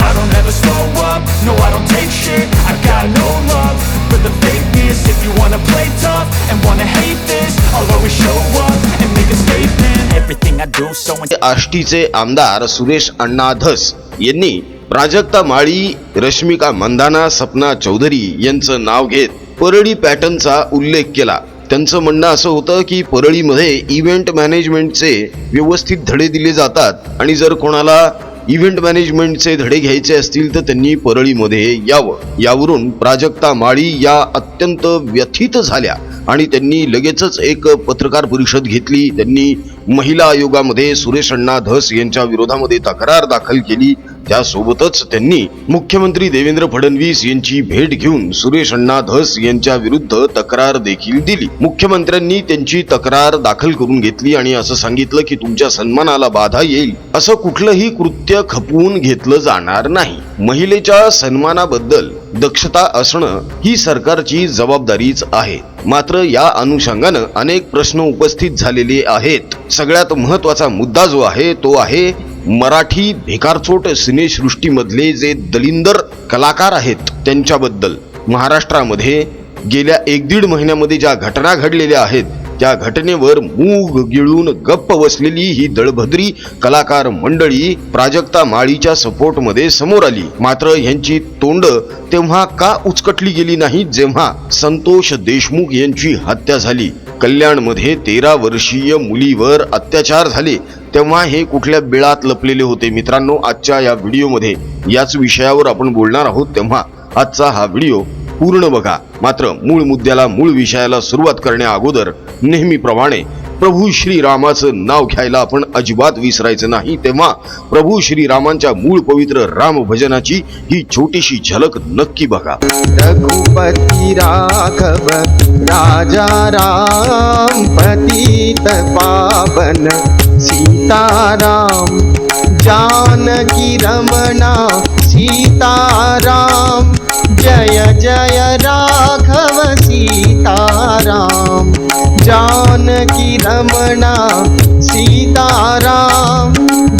I don't ever slow up, no I don't take shit I've got no love for the fakeness If you wanna play tough and wanna hate this I'll always show up and make a statement Everything I do so आष्टीचे आमदार सुरेश अण्णा धस यांनी प्राजक्ता माळी रश्मिका मंदाना सपना चौधरी यांचं नाव घेत परळी पॅटर्नचा उल्लेख केला त्यांचं म्हणणं असं होतं की परळीमध्ये इव्हेंट मॅनेजमेंटचे व्यवस्थित धडे दिले जातात आणि जर कोणाला इव्हेंट मॅनेजमेंटचे धडे घ्यायचे असतील तर त्यांनी परळीमध्ये यावं. यावरून प्राजक्ता माळी या अत्यंत व्यथित झाल्या आणि त्यांनी लगेचच एक पत्रकार परिषद घेतली. त्यांनी महिला आयोगामध्ये सुरेश अण्णा धस यांच्या विरोधामध्ये तक्रार दाखल केली. त्यासोबतच त्यांनी मुख्यमंत्री देवेंद्र फडणवीस यांची भेट घेऊन सुरेश अण्णा धस यांच्या विरुद्ध तक्रार देखील दिली. मुख्यमंत्र्यांनी त्यांची तक्रार दाखल करून घेतली आणि असं सांगितलं की तुमच्या सन्मानाला बाधा येईल असं कुठलंही कृत्य खपवून घेतलं जाणार नाही. महिलेच्या सन्मानाबद्दल दक्षता असणं ही सरकारची जबाबदारीच आहे. मात्र या अनुषंगानं अनेक प्रश्न उपस्थित झालेले आहेत. सगळ्यात महत्त्वाचा मुद्दा जो आहे तो आहे मराठी भिकारचोट सिनेसृष्टीमधले जे दलिंदर कलाकार आहेत त्यांच्याबद्दल महाराष्ट्रामध्ये गेल्या एक दीड महिन्यामध्ये ज्या घटना घडलेल्या आहेत त्या घटनेवर मूग गिळून गप्प बसलेली ही दळभद्री कलाकार मंडळी प्राजक्ता माळीच्या सपोर्टमध्ये समोर आली. मात्र यांची तोंड तेव्हा का उचकटली गेली नाही जेव्हा संतोष देशमुख यांची हत्या झाली. कल्याणमध्ये तेरा वर्षीय मुलीवर अत्याचार झाले. तेव्हा हे कुठल्या बिळात लपलेले होते? मित्रांनो आजच्या या व्हिडिओमध्ये याच विषयावर आपण बोलणार आहोत. तेव्हा आजचा हा व्हिडिओ पूर्ण बघा. मात्र मूळ मुद्द्याला मूळ विषयाला सुरुवात करण्या अगोदर नेहमीप्रमाणे प्रभू श्रीरामाचं नाव घ्यायला आपण अजिबात विसरायचं नाही. तेव्हा प्रभू श्रीरामांच्या मूळ पवित्र राम भजनाची ही छोटीशी झलक नक्की बघा. रघुपती राघव राजा राम पतित पावन सीताराम जानकी रमणा सीताराम जय जय राघव सीताराम जानकी रमणा सीताराम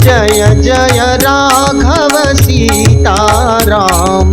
जय जय राघव सीताराम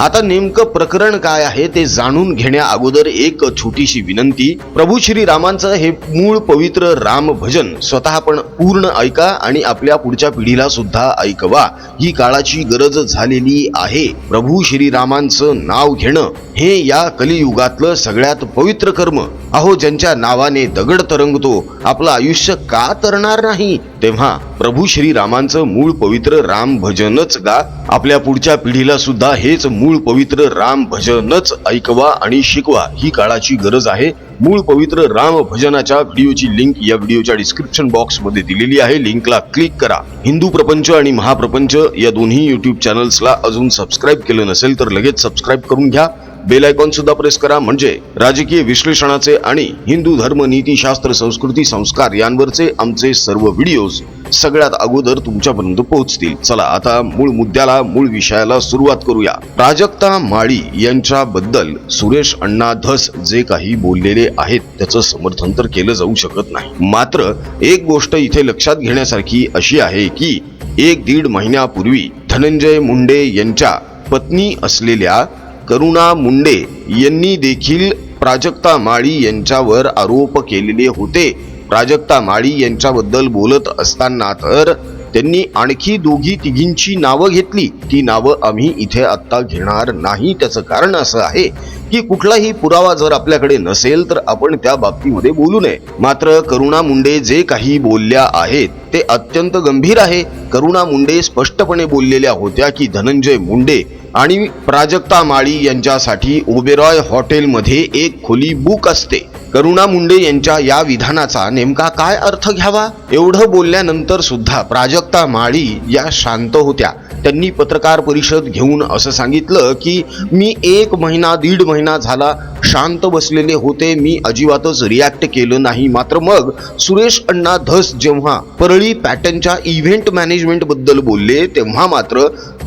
आता नेमकं प्रकरण काय आहे ते जाणून घेण्या अगोदर एक छोटीशी विनंती. प्रभू श्री रामांचं हे मूळ पवित्र राम भजन स्वतः पण पूर्ण ऐका आणि आपल्या पुढच्या पिढीला सुद्धा ऐकवा. ही काळाची गरज झालेली आहे. प्रभू श्रीरामांचं नाव घेणं हे या कलियुगातलं सगळ्यात पवित्र कर्म. अहो ज्यांच्या नावाने दगड तरंगतो आपलं आयुष्य का तरणार नाही? तेव्हा प्रभू श्रीरामांचं मूळ पवित्र राम भजनच गा. आपल्या पुढच्या पिढीला सुद्धा हेच मूळ पवित्र राम भजनच ऐकवा आणि शिकवा. ही काळाची गरज आहे. मूळ पवित्र राम भजनाच्या व्हिडिओची लिंक या व्हिडिओच्या डिस्क्रिप्शन बॉक्समध्ये दिलेली आहे. लिंकला क्लिक करा. हिंदू प्रपंच आणि महाप्रपंच या दोन्ही युट्यूब चॅनल्सला अजून सबस्क्राईब केलं नसेल तर लगेच सबस्क्राईब करून घ्या. बेल आयकॉन सुद्धा प्रेस करा. म्हणजे राजकीय विश्लेषणाचे आणि हिंदू धर्म नीतीशास्त्र संस्कृती संस्कार यांवरचे आमचे सर्व व्हिडिओज सगळ्यात अगोदर तुमच्यापर्यंत पोहोचतील. चला आता मूळ मुद्द्याला मूळ विषयाला सुरुवात करूया. प्राजक्ता माळी यांच्याबद्दल सुरेश अण्णा धस जे काही बोललेले आहेत त्याचं समर्थन तर केलं जाऊ शकत नाही. मात्र एक गोष्ट इथे लक्षात घेण्यासारखी अशी आहे की एक दीड महिन्यापूर्वी धनंजय मुंडे यांच्या पत्नी असलेल्या करुणा मुंडे यांनी देखील प्राजक्ता माळी यांच्यावर आरोप केलेले होते. प्राजक्ता माळी यांच्याबद्दल बोलत असताना तर त्यांनी आणखी दोघी तिघींची नावं घेतली. ती नावं आम्ही इथे आत्ता घेणार नाही. त्याचं कारण असं आहे की कुठलाही पुरावा जर आपल्याकडे नसेल तर आपण त्या बाबतीमध्ये बोलू नये. मात्र करुणा मुंडे जे काही बोलल्या आहेत ते अत्यंत गंभीर आहे. करुणा मुंडे स्पष्टपणे बोललेल्या होत्या की धनंजय मुंडे आणि प्राजक्ता माळी यांच्यासाठी ओबेरॉय हॉटेलमध्ये एक खोली बुक असते. करुणा मुंडे यांच्या या विधानाचा नेमका काय अर्थ घ्यावा? एवढं बोलल्यानंतर सुद्धा प्राजक्ता माळी या शांत होत्या. त्यांनी पत्रकार परिषद घेऊन असं सांगितलं की मी एक महिना दीड महिना झाला शांत बसलेले होते. मी अजिबातच रिॲक्ट केलं नाही. मात्र मग सुरेश अण्णा धस जेव्हा परळी पॅटर्नच्या इव्हेंट मॅनेजमेंटबद्दल बोलले तेव्हा मात्र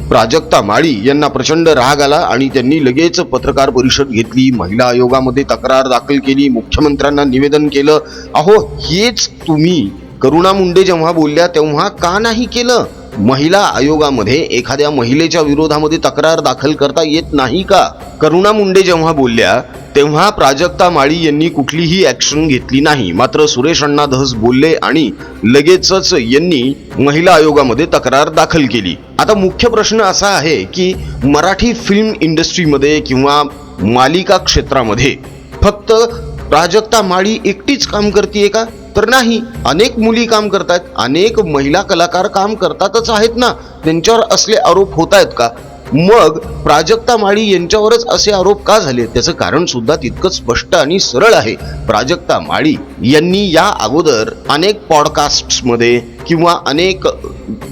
प्राजक्ता माळी यांना प्रचंड राग आला आणि त्यांनी लगेच पत्रकार परिषद घेतली. महिला आयोगामध्ये तक्रार दाखल केली. मुख्यमंत्र्यांना निवेदन केलं. अहो हेच तुम्ही. करुणा मुंडे जेव्हा बोलल्या तेव्हा का नाही केलं? महिला आयोगामध्ये एखाद्या महिलेच्या विरोधामध्ये तक्रार दाखल करता येत नाही का? करुणा मुंडे जेव्हा बोलल्या तेव्हा प्राजक्ता माळी यांनी कुठलीही ऍक्शन घेतली नाही. मात्र सुरेश अण्णा धस बोलले आणि लगेचच यांनी महिला आयोगामध्ये तक्रार दाखल केली. आता मुख्य प्रश्न असा आहे की मराठी फिल्म इंडस्ट्रीमध्ये किंवा मालिका क्षेत्रामध्ये फक्त प्राजक्ता माळी एकटीच काम करते का? तर नाही. अनेक मुली काम करतात अनेक महिला कलाकार काम करतातच आहेत ना. त्यांच्यावर असले आरोप होत आहेत का? मग प्राजक्ता माळी यांच्यावरच असे आरोप का झाले? त्याचं कारण सुद्धा तितकंच स्पष्ट आणि सरळ आहे. प्राजक्ता माळी यांनी या अगोदर अनेक पॉडकास्टमध्ये किंवा अनेक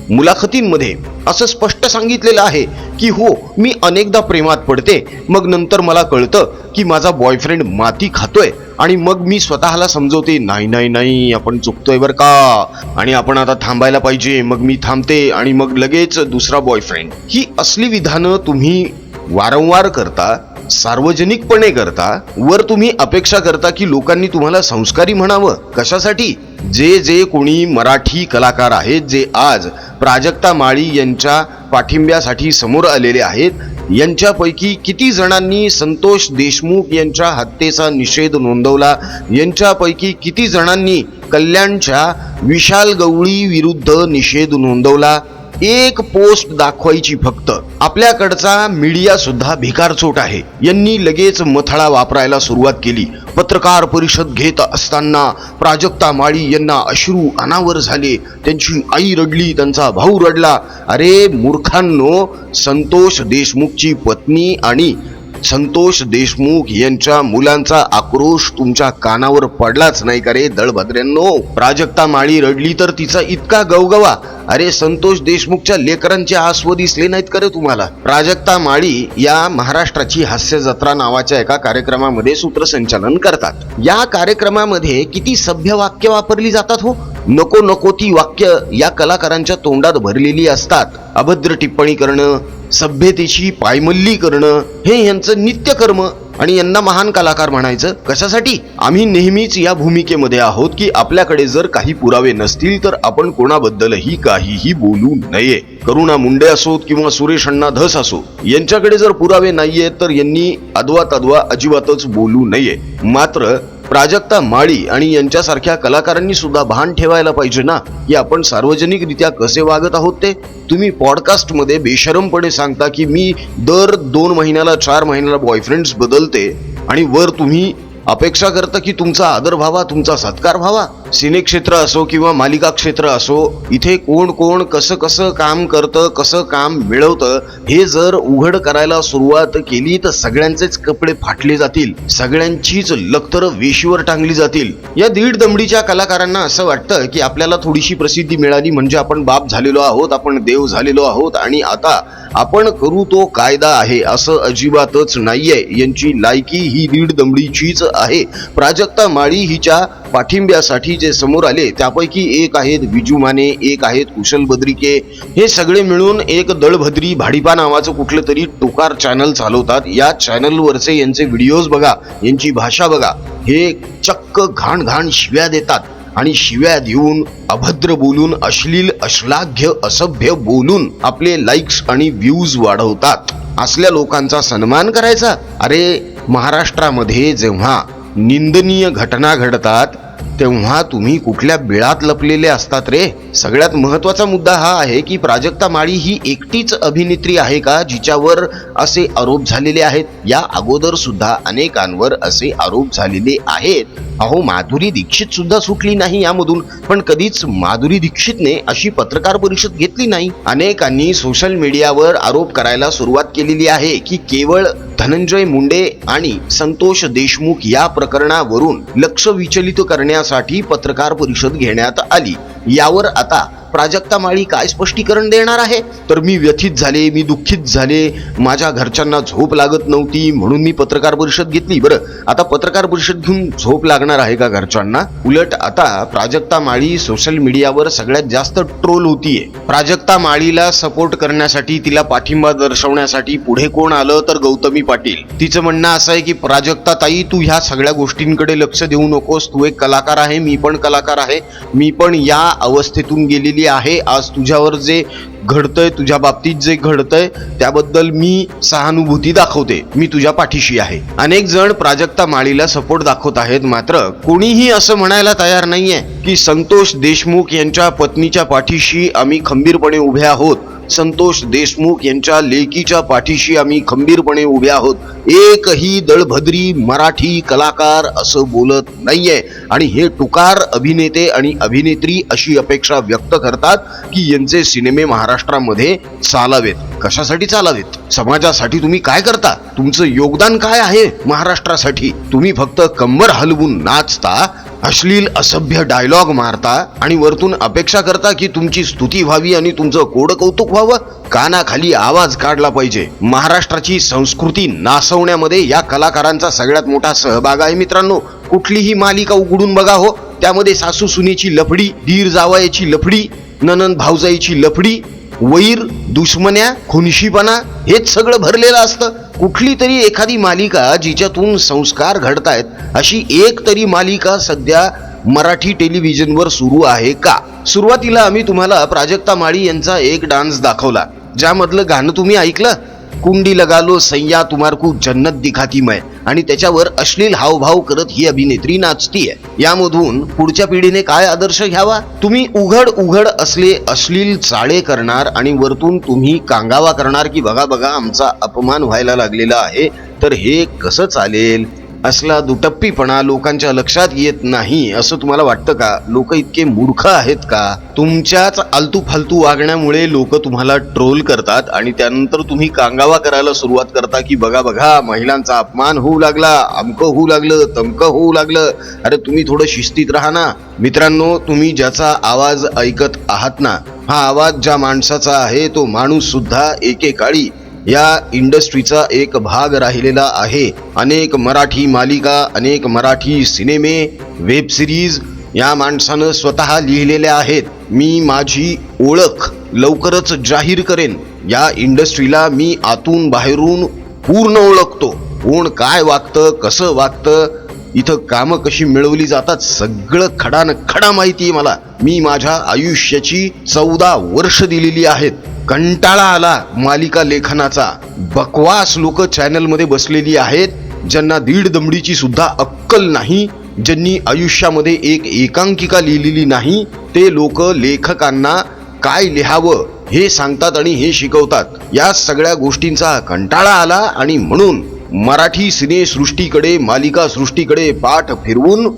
मुलाखतींमध्ये असं स्पष्ट सांगितलेलं आहे की हो मी अनेकदा प्रेमात पडते. मग नंतर मला कळतं की माझा बॉयफ्रेंड माती खातोय आणि मग मी स्वतःला समजवते नाही नाही नाही आपण चुकतोय बरं का? आणि आपण आता थांबायला पाहिजे मग मी थांबते आणि मग लगेच दुसरा बॉयफ्रेंड ही असली विधानं तुम्ही वारंवार करता सार्वजनिकपणे करता वर तुम्ही अपेक्षा करता की लोकांनी तुम्हाला संस्कारी म्हणावं. कशासाठी? जे जे कोणी मराठी कलाकार आहेत जे आज प्राजक्ता माळी यांच्या पाठिंब्यासाठी समोर आलेले आहेत यांच्यापैकी किती जणांनी संतोष देशमुख यांच्या हत्येचा निषेध नोंदवला? यांच्यापैकी किती जणांनी कल्याणच्या विशाल गवळी विरुद्ध निषेध नोंदवला? एक पोस्ट दाखवायची फक्त. आपल्याकडचा मीडिया सुद्धा भिकारचोट आहे. यांनी लगेच मथळा वापरायला सुरुवात केली. पत्रकार परिषद घेत असताना प्राजक्ता माळी यांना अश्रू अनावर झाले. त्यांची आई रडली त्यांचा भाऊ रडला. अरे मूर्खांनो संतोष देशमुखची पत्नी आणि संतोष देशमुख यांच्या मुलांचा आक्रोश तुमच्या कानावर पडलाच नाही का रे दळभद्र्यांनो प्राजक्ता माळी रडली तर तिचा इतका गवगवा. अरे संतोष देशमुखच्या लेकरांचे आस्व दिसले नाहीत करे तुम्हाला? प्राजक्ता माळी या महाराष्ट्राची हास्य जत्रा नावाच्या एका कार्यक्रमामध्ये सूत्रसंचालन करतात. या कार्यक्रमामध्ये किती सभ्य वाक्य वापरली जातात हो? नको नको ती वाक्य या कलाकारांच्या तोंडात भरलेली असतात. अभद्र टिप्पणी करणं सभ्यतेची पायमल्ली करणं हे यांचं नित्यकर्म. आणि यांना महान कलाकार म्हणायचं कशासाठी? आम्ही नेहमीच या भूमिकेमध्ये आहोत की आपल्याकडे जर काही पुरावे नसतील तर आपण कोणाबद्दलही काहीही बोलू नये. करुणा मुंडे असोत किंवा सुरेश अण्णा धस असो यांच्याकडे जर पुरावे नाहीये तर यांनी अदवा तद्वा अजिबातच बोलू नये. मात्र प्राजक्ता माळी आणि यांच्यासारख्या कलाकारांनी सुद्धा भान ठेवायला पाहिजे ना? की आपण सार्वजनिकरित्या कसे वागत आहोत ते? तुम्ही पॉडकास्टमध्ये बेशरमपणे सांगता की मी दर दोन महिन्याला चार महिन्याला बॉयफ्रेंड्स बदलते आणि वर तुम्ही अपेक्षा करता की तुमचा आदर व्हावा तुमचा सत्कार व्हावा? सिनेक्षेत्र असो किंवा मालिका क्षेत्र असो इथे कोण कोण कसं कसं काम करतं कसं काम मिळवतं हे जर उघड करायला सुरुवात केली तर सगळ्यांचेच कपडे फाटले जातील सगळ्यांचीच लखतर वेशीवर टांगली जातील. या दीड दमडीच्या कलाकारांना असं वाटतं की आपल्याला थोडीशी प्रसिद्धी मिळाली म्हणजे आपण बाप झालेलो आहोत आपण देव झालेलो आहोत आणि आता आपण करू तो कायदा आहे असं अजिबातच नाहीये. यांची लायकी ही दीड दमडीचीच आहे. प्राजक्ता माळी हिच्या पाठिंब्यासाठी जे समोर आले त्यापैकी एक आहेत विजू माने एक आहेत कुशल बद्रिके. हे सगळे मिळून एक दळभद्री भाडीपा नावाचं कुठलं तरी टोकार चॅनल चालवतात. या चॅनलवरचे यांचे व्हिडिओज बघा यांची भाषा बघा. हे चक्क घाण घाण शिव्या देतात आणि शिव्या देऊन अभद्र बोलून अश्लील अश्लाघ्य असभ्य बोलून आपले लाईक्स आणि व्ह्यूज वाढवतात. असल्या लोकांचा सन्मान करायचा. अरे महाराष्ट्रामध्ये जेव्हा निंदनीय घटना घडतात तेव्हा तुम्ही कुठल्या बिळात लपलेले असतात रे? सगळ्यात महत्त्वाचा मुद्दा हा आहे की प्राजक्ता माळी ही एकटीच अभिनेत्री आहे का जिच्यावर असे आरोप झालेले आहेत? या अगोदर सुद्धा अनेकांवर असे आरोप झालेले आहेत. अहो माधुरी दीक्षित सुद्धा सुटली नाही यामधून पण कधीच माधुरी दीक्षितने अशी पत्रकार परिषद घेतली नाही. अनेकांनी सोशल मीडियावर आरोप करायला सुरुवात केलेली आहे की केवळ धनंजय मुंडे आणि संतोष देशमुख या प्रकरणावरून लक्ष विचलित करण्यास करण्यासाठी पत्रकार परिषद घेण्यात आली. यावर आता प्राजक्ता माळी काय स्पष्टीकरण देणार आहे? तर मी व्यथित झाले मी दुःखित झाले. माझ्या घरच्यांना झोप लागत नव्हती म्हणून मी पत्रकार परिषद घेतली. बरं आता पत्रकार परिषद घेऊन झोप लागणार आहे का घरच्यांना? उलट आता प्राजक्ता माळी सोशल मीडियावर सगळ्यात जास्त ट्रोल होतीये. प्राजक्ता माळीला सपोर्ट करण्यासाठी तिला पाठिंबा दर्शवण्यासाठी पुढे कोण आलं तर गौतमी पाटील. तिचं म्हणणं असं आहे की प्राजक्ता ताई तू ह्या सगळ्या गोष्टींकडे लक्ष देऊ नकोस. तू एक कलाकार आहे मी पण कलाकार आहे. मी पण या अवस्थेतून गेलेली आहे. आज तुझ्यावर जे घडतंय तुझ्या बाबतीत जे घडतंय त्याबद्दल मी सहानुभूती दाखवते. मी तुझ्या पाठीशी आहे. अनेक जण प्राजक्ता माळीला सपोर्ट दाखवत आहेत. मात्र कोणीही असं म्हणायला तयार नाहीये की संतोष देशमुख यांच्या पत्नीच्या पाठीशी आम्ही खंबीरपणे उभे आहोत. संतोष देशमुख यांच्या लेकीच्या पाठीशी आम्ही खंबीरपणे उभे आहोत. एकही दळभद्री मराठी कलाकार असं बोलत नाहीये. आणि हे टुकार अभिनेते आणि अभिनेत्री अशी अपेक्षा व्यक्त करतात की यांचे सिनेमे महाराष्ट्रामध्ये चालावेत. कशासाठी चालावेत? समाजासाठी तुम्ही काय करता? तुमचं योगदान काय आहे महाराष्ट्रासाठी? तुम्ही फक्त कंबर हलवून नाचता अश्लील असभ्य डायलॉग मारता आणि वरतून अपेक्षा करता की तुमची स्तुती व्हावी आणि तुमचं कोड कौतुक व्हावं कानाखाली आवाज काढला पाहिजे. महाराष्ट्राची संस्कृती नासवण्यामध्ये या कलाकारांचा सगळ्यात मोठा सहभाग आहे मित्रांनो. कुठलीही मालिका उघडून बघा हो. त्यामध्ये सासू सुनेची लफडी दीर जावयाची लफडी ननंद भावजाईची लफडी वैर दुश्मन्या खुनशीपणा हेच सगळं भरलेलं असतं. कुठली तरी एखादी मालिका जिच्यातून संस्कार घडतायत अशी एक तरी मालिका सध्या मराठी टेलिव्हिजनवर सुरू आहे का? सुरुवातीला आम्ही तुम्हाला प्राजक्ता माळी यांचा एक डान्स दाखवला ज्यामधलं गाणं तुम्ही ऐकलं? कुंडी लगालो सय्या तुम्हारकू जन्नत दिखाती मैं. आणि त्याच्यावर अश्लील हावभाव करत ही अभिनेत्री नाचतीये. यामधून पुढच्या पिढीने काय आदर्श घ्यावा? तुम्ही उघड उघड असले अश्लील चाळे करणार आणि वरतून तुम्ही कांगावा करणार की बघा बघा आमचा अपमान व्हायला लागलेला आहे. तर हे कसं चालेल? असला दुटप्पीपणा लोकांच्या लक्षात येत नाही असं तुम्हाला वाटतं का? लोक इतके मूर्ख आहेत का? तुमच्याच आलतू फालतू वागण्यामुळे लोक तुम्हाला ट्रोल करतात आणि त्यानंतर तुम्ही कांगावा करायला सुरुवात करता की बघा बघा महिलांचा अपमान होऊ लागला अमकं होऊ लागलं तमकं होऊ लागलं. अरे तुम्ही थोडं शिस्तीत राहा ना. मित्रांनो तुम्ही ज्याचा आवाज ऐकत आहात ना हा आवाज ज्या माणसाचा आहे तो माणूस सुद्धा एकेकाळी या इंडस्ट्रीचा एक भाग राहिलेला आहे. अनेक मराठी मालिका अनेक मराठी सिनेमे वेब सिरीज या माणसानं स्वतः लिहिलेल्या आहेत. मी माझी ओळख लवकरच जाहीर करेन. या इंडस्ट्रीला मी आतून बाहेरून पूर्ण ओळखतो. कोण काय वागतं कसं वागतं इथं कामं कशी मिळवली जातात सगळं खडान खडा माहिती आहे मला. मी माझ्या आयुष्याची चौदा वर्ष दिलेली आहेत. कंटाळा आला मालिका लेखनाचा. बकवास लोक चॅनलमध्ये बसलेली आहेत ज्यांना दीड दमडीची सुद्धा अक्कल नाही ज्यांनी आयुष्यामध्ये एक एकांकिका लिहिलेली नाही ते लोक लेखकांना काय लिहावं हे सांगतात आणि हे शिकवतात. या सगळ्या गोष्टींचा कंटाळा आला आणि म्हणून मराठी सिनेसृष्टीकडे मालिका सृष्टीकडे पाठ फिरवून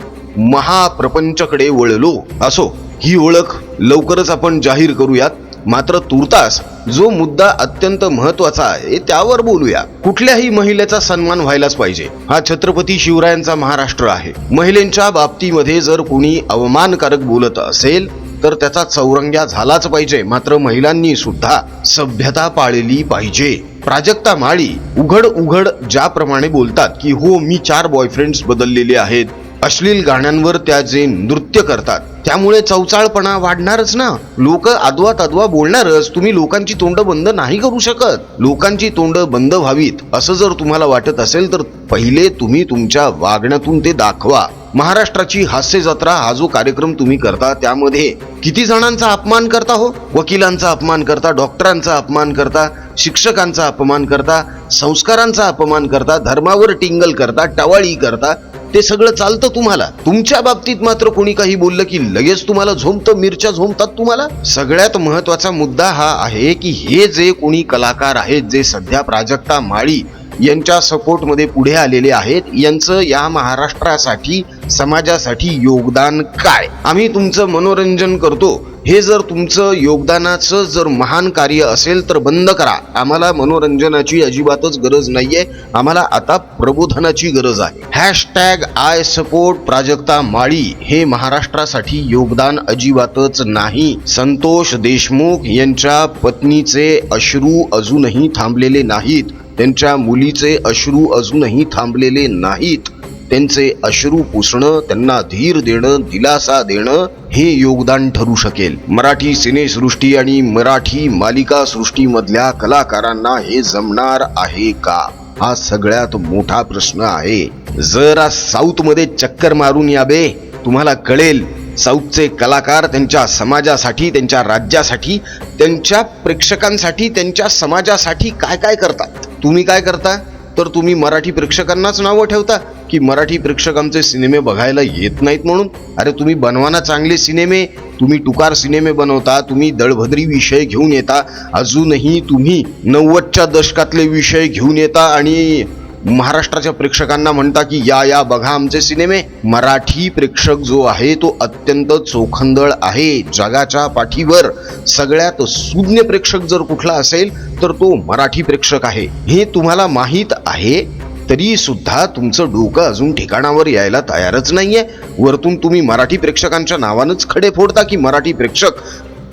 महाप्रपंचकडे वळलो. असो ही ओळख लवकरच आपण जाहीर करूयात. मात्र तुर्तास जो मुद्दा अत्यंत महत्त्वाचा आहे त्यावर बोलूया. कुठल्याही महिलेचा सन्मान व्हायलाच पाहिजे. हा छत्रपती शिवरायांचा महाराष्ट्र आहे. महिलेंच्या बाबतीमध्ये जर कोणी अवमानकारक बोलत असेल तर त्याचा चौरंग्या झालाच पाहिजे. मात्र महिलांनी सुद्धा सभ्यता पाळली पाहिजे. प्राजक्ता माळी उघड उघड ज्याप्रमाणे बोलतात की हो मी चार बॉयफ्रेंड्स बदललेले आहेत. अश्लील गाण्यांवर त्या जे नृत्य करतात त्यामुळे चौचाळपणा वाढणारच ना. लोक अदवा तद्वा बोलणारच. तुम्ही लोकांची तोंड बंद नाही करू शकत. लोकांची तोंड बंद व्हावीत असं जर तुम्हाला वाटत असेल तर पहिले तुम्ही तुमच्या वागण्यातून ते दाखवा. महाराष्ट्राची हास्य जत्रा हा जो कार्यक्रम तुम्ही करता त्यामध्ये किती जणांचा अपमान करता हो? वकिलांचा अपमान करता डॉक्टरांचा अपमान करता शिक्षकांचा अपमान करता संस्कारांचा अपमान करता धर्मावर टिंगल करता टवाळी करता ते सगळं चालतं तुम्हाला. तुमच्या बाबतीत मात्र कोणी काही बोललं की लगेच तुम्हाला झोमतं मिरच्या झोमतात तुम्हाला? सगळ्यात महत्त्वाचा मुद्दा हा आहे की हे जे कोणी कलाकार आहेत जे सध्या प्राजक्ता माळी यांच्या सपोर्टमध्ये पुढे आलेले आहेत यांचं या महाराष्ट्रासाठी समाजासाठी योगदान काय? आम्ही तुमचं मनोरंजन करतो. हे जर तुमचं योगदानाचं जर महान कार्य असेल तर बंद करा. आम्हाला मनोरंजनाची अजिबातच गरज नाहीये. आम्हाला आता प्रबोधनाची गरज आहे. Hashtag I support Prajakta Mali हे महाराष्ट्रासाठी योगदान अजिबातच नाही. संतोष देशमुख यांच्या पत्नीचे अश्रू अजूनही थांबलेले नाहीत. त्यांच्या मुलीचे अश्रू अजूनही थांबलेले नाहीत. त्यांचे अश्रू पुसणं त्यांना धीर देणं दिलासा देणं हे योगदान ठरू शकेल. मराठी सिनेसृष्टी आणि मराठी मालिका सृष्टीमधल्या कलाकारांना हे जमणार आहे का? हा सगळ्यात मोठा प्रश्न आहे. जरा साऊथमध्ये चक्कर मारून यावे तुम्हाला कळेल साऊथचे कलाकार त्यांच्या समाजासाठी त्यांच्या राज्यासाठी त्यांच्या प्रेक्षकांसाठी त्यांच्या समाजासाठी काय काय करतात. तुम्ही काय करता? तर तुम्ही मराठी प्रेक्षकांनाच नावं ठेवता की मराठी प्रेक्षक आमचे सिनेमे बघायला येत नाहीत म्हणून? अरे तुम्ही बनवाना चांगले सिनेमे तुम्ही टुकार सिनेमे बनवता तुम्ही दळभद्री विषय घेऊन येता अजूनही तुम्ही नव्वदच्या दशकातले विषय घेऊन येता आणि महाराष्ट्राच्या प्रेक्षकांना म्हणता की या या बघा आमचे सिनेमे. मराठी प्रेक्षक जो आहे तो अत्यंत चोखंदळ आहे जगाच्या पाठीवर. सगळ्यात सुज्ञ प्रेक्षक जर कुठला असेल तर तो मराठी प्रेक्षक आहे. हे तुम्हाला माहीत आहे तरी सुद्धा तुमचं डोकं अजून ठिकाणावर यायला तयारच नाहीये. वरतून तुम्ही मराठी प्रेक्षकांच्या नावानंच खडे फोडता की मराठी प्रेक्षक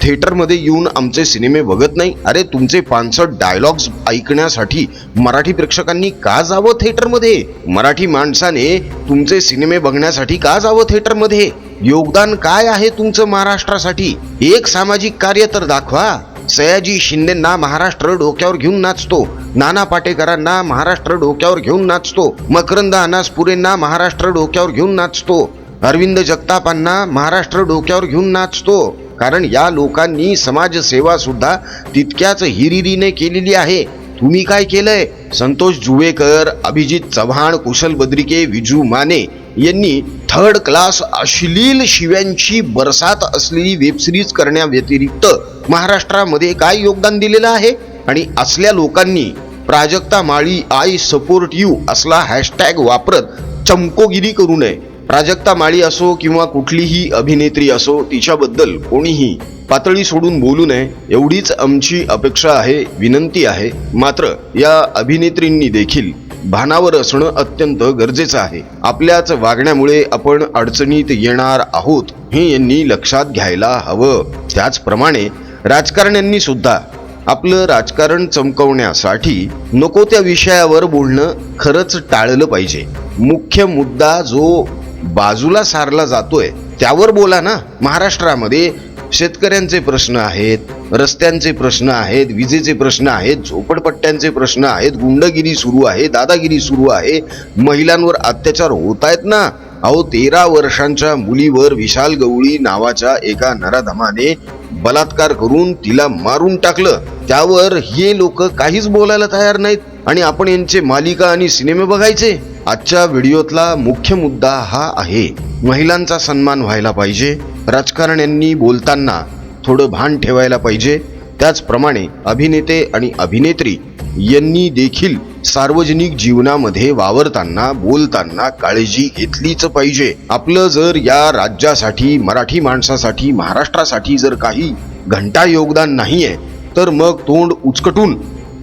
थिएटरमध्ये येऊन आमचे सिनेमे बघत नाही. अरे तुमचे पानसट डायलॉग्स ऐकण्यासाठी मराठी प्रेक्षकांनी का जावं थिएटरमध्ये? मराठी माणसाने तुमचे सिनेमे बघण्यासाठी का जावं थिएटरमध्ये? योगदान काय आहे तुमचं महाराष्ट्रासाठी? एक सामाजिक कार्य तर दाखवा. सयाजी शिंदेना महाराष्ट्र डोक्यावर घेऊन नाचतो. नाना पाटेकरांना महाराष्ट्र डोक्यावर घेऊन नाचतो. मकरंद अनासपुरेंना महाराष्ट्र डोक्यावर घेऊन नाचतो. अरविंद जगतापांना महाराष्ट्र डोक्यावर घेऊन नाचतो. कारण या लोकांनी समाजसेवा सुद्धा तितक्याच हिरिरीने केलेली आहे. तुम्ही काय केलंय? संतोष जुवेकर अभिजित चव्हाण कुशल बद्रिके विजू माने यांनी थर्ड क्लास अश्लील शिव्यांची बरसात असलेली वेबसिरीज करण्याव्यतिरिक्त महाराष्ट्रामध्ये काय योगदान दिलेलं आहे? आणि असल्या लोकांनी Prajakta Mali I support you असला हॅशटॅग वापरत चमकोगिरी करू नये. प्राजक्ता माळी असो किंवा कुठलीही अभिनेत्री असो तिच्याबद्दल कोणीही पातळी सोडून बोलू नये एवढीच आमची अपेक्षा आहे विनंती आहे. मात्र या अभिनेत्रींनी देखील भानावर असणं अत्यंत गरजेचं आहे. आपल्याच वागण्यामुळे आपण अडचणीत येणार आहोत हे यांनी लक्षात घ्यायला हवं. त्याचप्रमाणे राजकारण्यांनी सुद्धा आपलं राजकारण चमकवण्यासाठी नको त्या विषयावर बोलणं खरंच टाळलं पाहिजे. मुख्य मुद्दा जो बाजूला सारला जातोय. त्यावर बोला ना. महाराष्ट्रामध्ये शेतकऱ्यांचे प्रश्न आहेत रस्त्यांचे प्रश्न आहेत विजेचे प्रश्न आहेत झोपडपट्ट्यांचे प्रश्न आहेत गुंडगिरी सुरू आहे दादागिरी सुरू आहे. महिलांवर अत्याचार होत आहेत ना. अहो तेरा वर्षांच्या मुलीवर विशाल गवळी नावाच्या एका नराधमाने बलात्कार करून तिला मारून टाकलं. त्यावर हे लोक काहीच बोलायला तयार नाहीत. आणि आपण यांचे मालिका आणि सिनेमे बघायचे? आजच्या व्हिडिओतला मुख्य मुद्दा हा आहे. महिलांचा सन्मान व्हायला पाहिजे. राजकारण्यांनी बोलताना थोडं भान ठेवायला पाहिजे. त्याचप्रमाणे अभिनेते आणि अभिनेत्री यांनी देखील सार्वजनिक जीवनामध्ये वावरताना बोलताना काळजी घेतलीच पाहिजे. आपलं जर या राज्यासाठी मराठी माणसासाठी महाराष्ट्रासाठी जर काही घंटा योगदान नाहीये तर मग तोंड उचकटून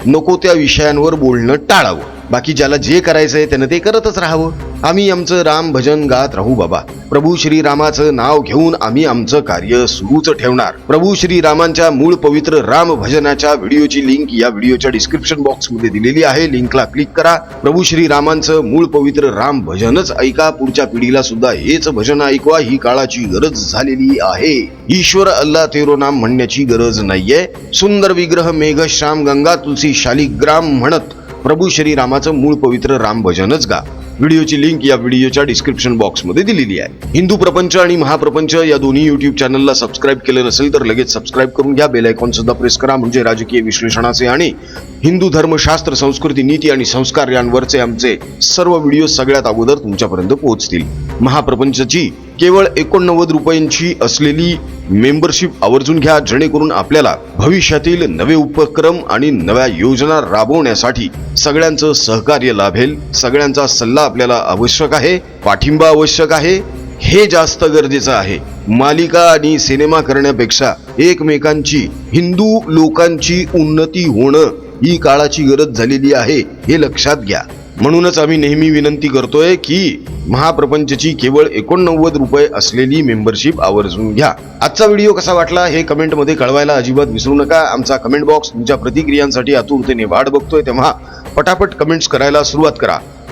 नको त्या विषयांवर बोलणं टाळावं. बाकी ज्याला जे करायचंय त्यानं ते करतच राहावं. आम्ही आमचं राम भजन गात राहू बाबा. प्रभू श्रीरामाचं नाव घेऊन आम्ही आमचं कार्य सुरूच ठेवणार. प्रभू श्रीरामांच्या मूळ पवित्र राम भजनाच्या व्हिडिओची लिंक या व्हिडिओच्या डिस्क्रिप्शन बॉक्समध्ये दिलेली आहे. लिंकला क्लिक करा. प्रभू श्रीरामांचं मूळ पवित्र राम भजनच ऐका. पुढच्या पिढीला सुद्धा हेच भजन ऐकवा. ही काळाची गरज झालेली आहे. ईश्वर अल्ला तेरो नाम म्हणण्याची गरज नाहीये. सुंदर विग्रह मेघ श्याम गंगा तुलसी शालिग्राम म्हणत प्रभू श्रीरामाचं मूळ पवित्र राम भजनच गा. व्हिडिओची लिंक या व्हिडिओच्या डिस्क्रिप्शन बॉक्समध्ये दिलेली आहे. हिंदू प्रपंच आणि महाप्रपंच या दोन्ही युट्यूब चॅनलला सबस्क्राईब केलं नसेल तर लगेच सबस्क्राईब करून घ्या. बेल आयकॉन सुद्धा प्रेस करा. म्हणजे राजकीय विश्लेषणाचे आणि हिंदू धर्मशास्त्र संस्कृती नीती आणि संस्कार यांवरचे आमचे सर्व व्हिडिओ सगळ्यात अगोदर तुमच्यापर्यंत पोहोचतील. महाप्रपंचची केवळ एकोणनव्वद रुपयांची असलेली मेंबरशिप आवर्जून घ्या जेणेकरून आपल्याला भविष्यातील नवे उपक्रम आणि नव्या योजना राबवण्यासाठी सगळ्यांचं सहकार्य लाभेल. सगळ्यांचा सल्ला आपल्याला आवश्यक आहे पाठिंबा आवश्यक आहे. हे जास्त गरजेचं आहे. मालिका आणि सिनेमा करण्यापेक्षा एकमेकांची हिंदू लोकांची उन्नती होणं ही काळाची गरज झालेली आहे हे लक्षात घ्या. म्हणूनच आम्ही नेहमी विनंती करतोय की महाप्रपंचची केवळ एकोणनव्वद रुपये असलेली मेंबरशिप आवर्जून घ्या. आजचा व्हिडिओ कसा वाटला हे कमेंटमध्ये कळवायला अजिबात विसरू नका. आमचा कमेंट बॉक्स तुमच्या प्रतिक्रियांसाठी आतुरतेने वाट बघतोय. तेव्हा पटापट कमेंट्स करायला सुरुवात करा.